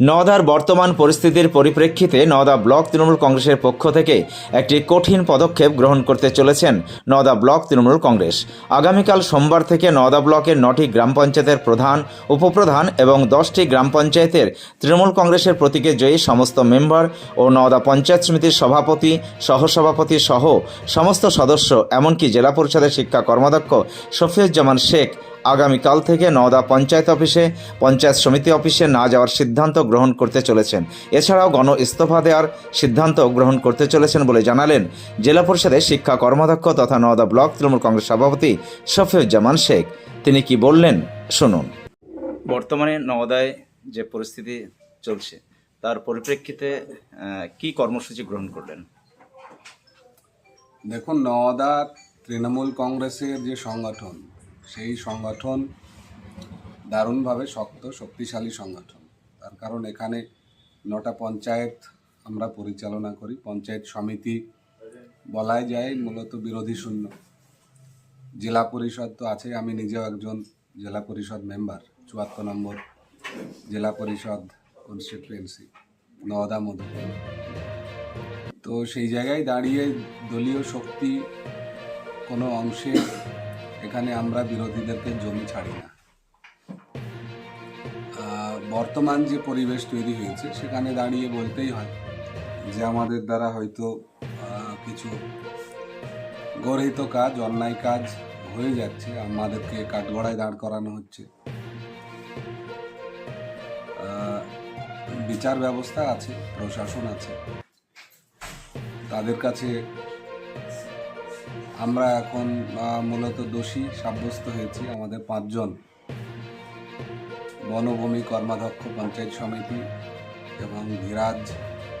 নওদার বর্তমান পরিস্থিতির পরিপ্রেক্ষিতে নওদা ব্লক তৃণমূল কংগ্রেসের পক্ষ থেকে একটি কঠিন পদক্ষেপ গ্রহণ করতে চলেছেন নওদা ব্লক তৃণমূল কংগ্রেস। আগামীকাল সোমবার থেকে নওদা ব্লকের নটি গ্রাম পঞ্চায়েতের প্রধান, উপপ্রধান এবং দশটি গ্রাম পঞ্চায়েতের তৃণমূল কংগ্রেসের প্রতীকে জয়ী সমস্ত মেম্বার ও নওদা পঞ্চায়েত সমিতির সভাপতি, সহসভাপতি সহ সমস্ত সদস্য, এমনকি জেলা পরিষদের শিক্ষা কর্মাধ্যক্ষ শফিউজ্জামান শেখ আগামীকাল থেকে নওদা পঞ্চায়েত অফিসে পঞ্চায়েত সমিতি অফিসে না যাওয়ার সিদ্ধান্ত গ্রহণ করতে চলেছেন। এছাড়াও গণ ইস্তফা দেওয়ার সিদ্ধান্ত গ্রহণ করতে চলেছেন বলে জানালেন জেলা পরিষদের শিক্ষা কর্মাধ্যক্ষ তথা নওদা ব্লক তৃণমূল কংগ্রেস সভাপতি শফিউজ্জামান শেখ। তিনি কি বললেন? শুনুন। বর্তমানে নওদায় যে পরিস্থিতি চলছে তার পরিপ্রেক্ষিতে কি কর্মসূচি গ্রহণ করলেন? দেখুন নওদা তৃণমূল কংগ্রেসের যে সংগঠন সেই সংগঠন দারুণভাবে শক্ত, শক্তিশালী সংগঠন। তার কারণ এখানে নটা পঞ্চায়েত আমরা পরিচালনা করি। পঞ্চায়েত সমিতি বলাই যায়, মূলত বিরোধী শূন্য। জেলা পরিষদ তো আছে, আমি নিজেও একজন জেলা পরিষদ মেম্বার, চুয়াত্তর নম্বর জেলা পরিষদ কনস্টিটুয়েন্সি নওদা মধুপুর তো সেই জায়গায় দাঁড়িয়ে দলীয় শক্তি কোনো অংশে এখানে আমরা বিরোধীদেরকে জমি ছাড়ি না। বর্তমান যে পরিবেশ তৈরি হয়েছে, সেখানে দাঁড়িয়ে বলতেই হয় যে আমাদের দ্বারা হয়তো কিছু গর্হিত কাজ, অন্যায় কাজ হয়ে যাচ্ছে, আমাদেরকে কাঠগড়ায় দাঁড় করানো হচ্ছে। বিচার ব্যবস্থা আছে, প্রশাসন আছে। তাদের কাছে আমরা এখন মূলত দোষী সাব্যস্ত হয়েছি আমাদের পাঁচজন। বনভূমি কর্মাধ্যক্ষ, পঞ্চায়েত সমিতি এবং ধীরাজ,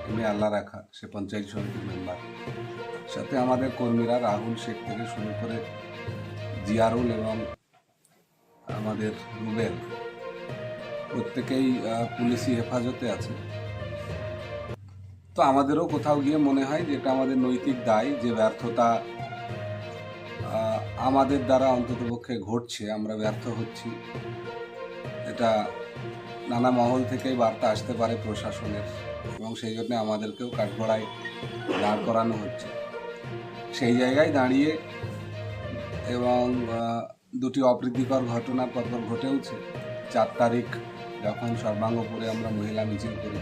এমনি আল্লাহ রাখা, সে পঞ্চায়েত সমিতির মেম্বার। সাথে আমাদের কর্মীরা রাহুল শেখ থেকে শুরু করে জিয়ারুল এবং আমাদের রুবেল। প্রত্যেকেই পুলিশি হেফাজতে আছে। তো আমাদেরও কোথাও গিয়ে মনে হয় যে এটা আমাদের নৈতিক দায়, যে ব্যর্থতা আমাদের দ্বারা অন্ততপক্ষে ঘটছে, আমরা ব্যর্থ হচ্ছি। এটা নানা মহল থেকেই বার্তা আসতে পারে প্রশাসনের এবং সেই জন্য আমাদেরকেও কাঠগড়ায় দাঁড় করানো হচ্ছে। সেই জায়গায় দাঁড়িয়ে এবং দুটি অপ্রীতিকর ঘটনা পরপর ঘটেওছে। চার তারিখ যখন সর্বাঙ্গপুরে আমরা মহিলা মিছিল করি।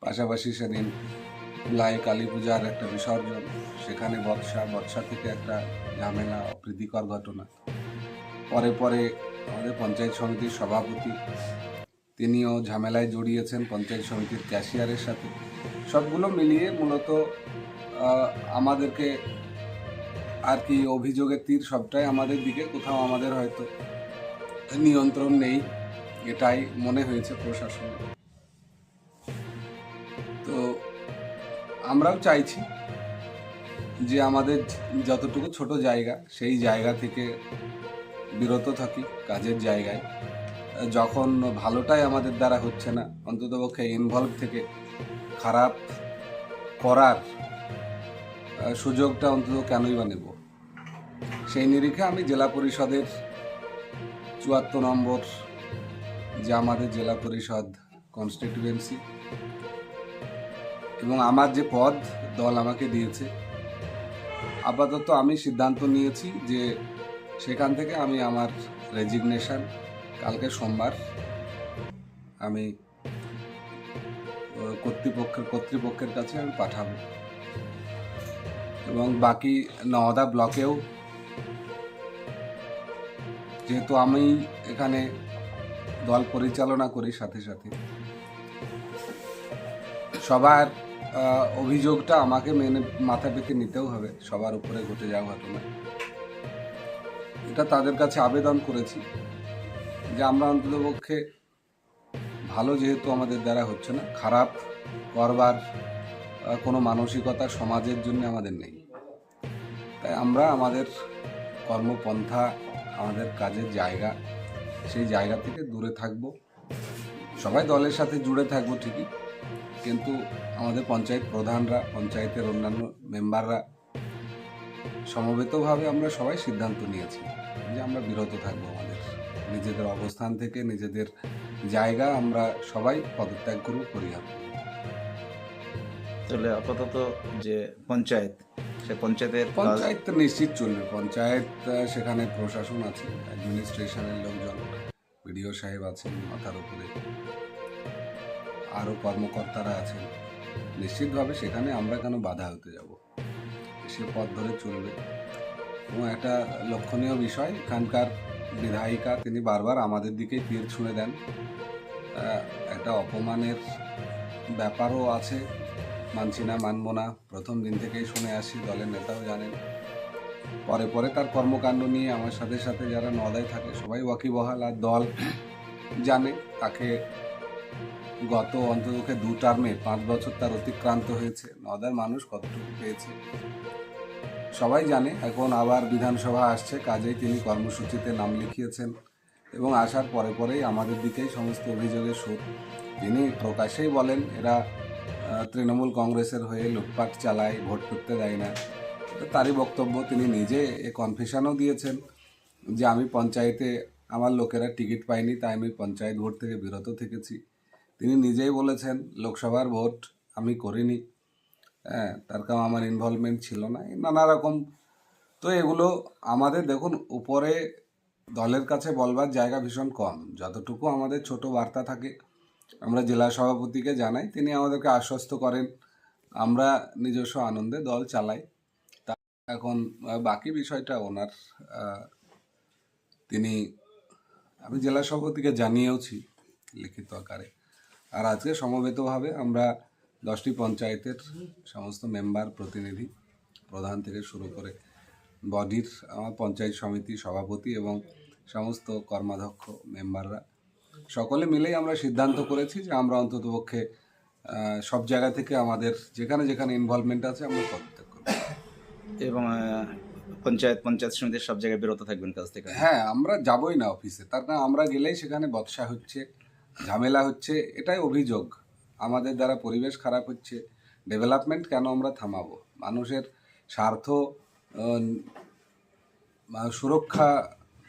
পাশাপাশি সেদিন লাই কালী পূজার একটা বিসর্জন সেখানে বর্ষা বর্ষা থেকে একটা ঝামেলা, অপ্রীতিকর ঘটনা। পরে পরে আমাদের পঞ্চায়েত সমিতির সভাপতি, তিনিও ঝামেলায় জড়িয়েছেন পঞ্চায়েত সমিতির ক্যাশিয়ারের সাথে। সবগুলো মিলিয়ে মূলত আমাদেরকে আর কি অভিযোগের তীর সবটাই আমাদের দিকে, কোথাও আমাদের হয়তো নিয়ন্ত্রণ নেই, এটাই মনে হয়েছে প্রশাসনের। তো আমরাও চাইছি যে আমাদের যতটুকু ছোট জায়গা, সেই জায়গা থেকে বিরত থাকি কাজের জায়গায়। যখন ভালোটাই আমাদের দ্বারা হচ্ছে না, অন্ততপক্ষে ইনভলভ থেকে খারাপ করার সুযোগটা অন্তত কেনই বা নেব? সেই নিরিখে আমি জেলা পরিষদের চুয়াত্তর নম্বর, যে আমাদের জেলা পরিষদ কনস্টিটিউয়েন্সি এবং আমার যে পদ দল আমাকে দিয়েছে আপাতত আমি সিদ্ধান্ত নিয়েছি যে সেখান থেকে আমি আমার রেজিগনেশন কালকে সোমবার আমি কর্তৃপক্ষের কর্তৃপক্ষের কাছে আমি পাঠাবো। এবং বাকি নওদা ব্লকেও, যেহেতু আমি এখানে দল পরিচালনা করি সাথে সাথে, সবার অভিযোগটা আমাকে মেনে মাথা পেতে নিতেও হবে, সবার উপরে ঘটে যাওয়া ঘটনা। এটা তাদের কাছে আবেদন করেছি যে আমরা অন্ততপক্ষে ভালো যেহেতু আমাদের দ্বারা হচ্ছে না, খারাপ করবার কোনো মানসিকতা সমাজের জন্য আমাদের নেই। তাই আমরা আমাদের কর্মপন্থা, আমাদের কাজের জায়গা, সেই জায়গা থেকে দূরে থাকব। সবাই দলের সাথে জুড়ে থাকব ঠিকই। কিন্তু আমাদের পঞ্চায়েত প্রধানরা পঞ্চায়েতের অন্যান্য মেম্বাররা সমবেতভাবে আমরা সবাই সিদ্ধান্ত নিয়েছি যে আমরা বিরত থাকব আমাদের। নিজেদের অবস্থান থেকে নিজেদের জায়গা আমরা সবাই পদত্যাগ করব পরিহার তাহলে আপাতত যে পঞ্চায়েত সে পঞ্চায়েতের পঞ্চায়েত নিশ্চিত চলবে। পঞ্চায়েত সেখানে প্রশাসন আছে অ্যাডমিনিস্ট্রেশনের লোকজন বিডিও সাহেব আছেন মাথার উপরে। আরও কর্মকর্তারা আছেন। নিশ্চিতভাবে সেখানে আমরা কেন বাধা হতে যাব? সে পথ ধরে চলবে। এবং একটা লক্ষণীয় বিষয়, এখানকার বিধায়িকা তিনি বারবার আমাদের দিকেই তীর ছুঁড়ে দেন। একটা অপমানের ব্যাপারও আছে, মানছি না, মানব না। প্রথম দিন থেকেই শুনে আসি, দলের নেতাও জানেন। পরে পরে তার কর্মকাণ্ড নিয়ে আমার সাথে সাথে যারা নদায় থাকে, সবাই ওয়াকিবহাল আর দল জানে, তাকে গত অন্ততকে দু টার্মে পাঁচ বছর তার অতিক্রান্ত হয়েছে। নদার মানুষ কতটুকু পেয়েছে? সবাই জানে, এখন আবার বিধানসভা আসছে, কাজেই তিনি কর্মসূচিতে নাম লিখিয়েছেন এবং আসার পরে পরেই আমাদের দিকেই সমস্ত অভিযোগের সুর। তিনি প্রকাশেই বলেন, এরা তৃণমূল কংগ্রেসের হয়ে লুটপাট চালায়, ভোট করতে দেয় না। তারই বক্তব্য তিনি নিজে এ কনফেশনও দিয়েছেন যে, আমি পঞ্চায়েতে আমার লোকেরা টিকিট পাইনি তাই আমি পঞ্চায়েত ভোট থেকে বিরত থেকেছি। তিনি নিজেই বলেছেন, লোকসভার ভোট আমি করিনি। হ্যাঁ তার কারণ আমার ইনভলভমেন্ট ছিল না নানা রকম। তো এগুলো আমাদের, দেখুন, উপরে দলের কাছে বলবার জায়গা ভীষণ কম। যতটুকু আমাদের ছোট বার্তা থাকে, আমরা জেলা সভাপতিকে জানাই, তিনি আমাদেরকে আশ্বস্ত করেন, আমরা নিজস্ব আনন্দে দল চালাই। তা এখন বাকি বিষয়টা ওনার তিনি, আমি জেলা সভাপতিকে জানিয়েওছি লিখিত আকারে। আর আজকে সমবেতভাবে আমরা দশটি পঞ্চায়েতের সমস্ত মেম্বার প্রতিনিধি প্রধান থেকে শুরু করে বডির আমার পঞ্চায়েত সমিতি সভাপতি এবং সমস্ত কর্মাধ্যক্ষ মেম্বাররা সকলে মিলেই আমরা সিদ্ধান্ত করেছি যে আমরা অন্ততপক্ষে সব জায়গা থেকে আমাদের যেখানে যেখানে ইনভলভমেন্ট আছে আমরা পদত্যাগ করব। এবং পঞ্চায়েত পঞ্চায়েত সমিতির সব জায়গায় বিরত থাকবেন কাজ থেকে? হ্যাঁ আমরা যাবই না অফিসে তার কারণ আমরা গেলেই সেখানে বৎসা হচ্ছে। ঝামেলা হচ্ছে, এটাই অভিযোগ। আমাদের দ্বারা পরিবেশ খারাপ হচ্ছে ডেভেলপমেন্ট কেন আমরা থামাবো? মানুষের স্বার্থ সুরক্ষা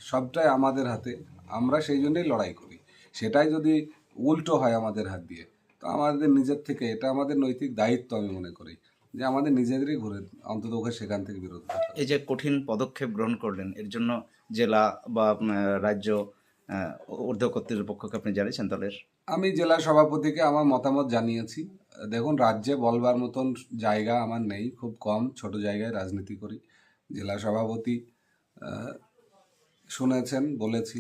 সবটাই আমাদের হাতে, আমরা সেই জন্যই লড়াই করি। সেটাই যদি উল্টো হয় আমাদের হাত দিয়ে, তো আমাদের নিজের থেকে, এটা আমাদের নৈতিক দায়িত্ব আমি মনে করি, যে আমাদের নিজেদেরই ঘুরে, অন্তত ওকে সেখান থেকে বিরত এই যে কঠিন পদক্ষেপ গ্রহণ করলেন, এর জন্য জেলা বা রাজ্য ঊর্ধ্ব কর্তৃপক্ষকে আপনি জানিয়েছেন দলের আমি জেলা সভাপতিকে আমার মতামত জানিয়েছি। দেখুন রাজ্যে বলবার মতন জায়গা আমার নেই খুব কম ছোট জায়গায় রাজনীতি করি। জেলা সভাপতি শুনেছেন বলেছি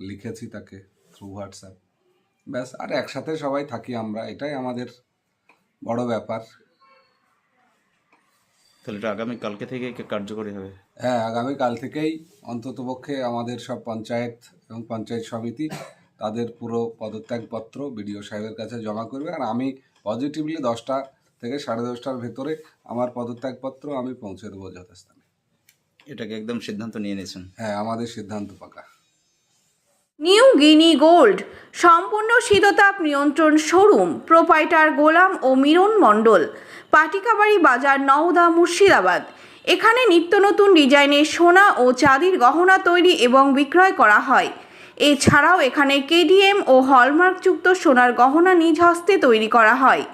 লিখেছি তাকে থ্রু হোয়াটসঅ্যাপ ব্যাস আর একসাথে সবাই থাকি আমরা এটাই আমাদের বড় ব্যাপার। তাহলে এটা আগামী কালকে থেকে কার্যকরী হবে? হ্যাঁ আগামীকাল থেকেই অন্ততপক্ষে আমাদের সব পঞ্চায়েত এবং পঞ্চায়েত সমিতি তাদের পুরো পদত্যাগপত্র বিডিও সাহেবের কাছে জমা করবে। আর আমি পজিটিভলি দশটা থেকে সাড়ে দশটার ভেতরে আমার পদত্যাগপত্র আমি পৌঁছে দেবো যথাস্থানে। এটাকে একদম সিদ্ধান্ত নিয়ে নিয়েছেন। হ্যাঁ আমাদের সিদ্ধান্ত পাকা। নিউ গিনি গোল্ড সম্পূর্ণ শীততাপ নিয়ন্ত্রণ শোরুম প্রোপাইটার গোলাম ও মিরন মণ্ডল পাটিকাবাড়ি বাজার নওদা মুর্শিদাবাদ এখানে নিত্য নতুন ডিজাইনের সোনা ও চাঁদির গহনা তৈরি এবং বিক্রয় করা হয়। এছাড়াও এখানে কেডিএম ও হলমার্কযুক্ত সোনার গহনা নিজ হস্তে তৈরি করা হয়।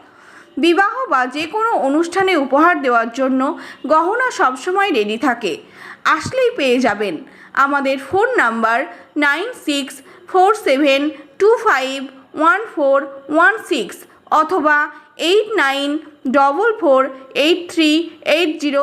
বিবাহ বা যে কোনো অনুষ্ঠানে উপহার দেওয়ার জন্য গহনা সবসময় রেডি থাকে। আসলেই পেয়ে যাবেন। আমাদের phone number nine six four seven two five one four one six অথবা eight nine double four eight three eight zero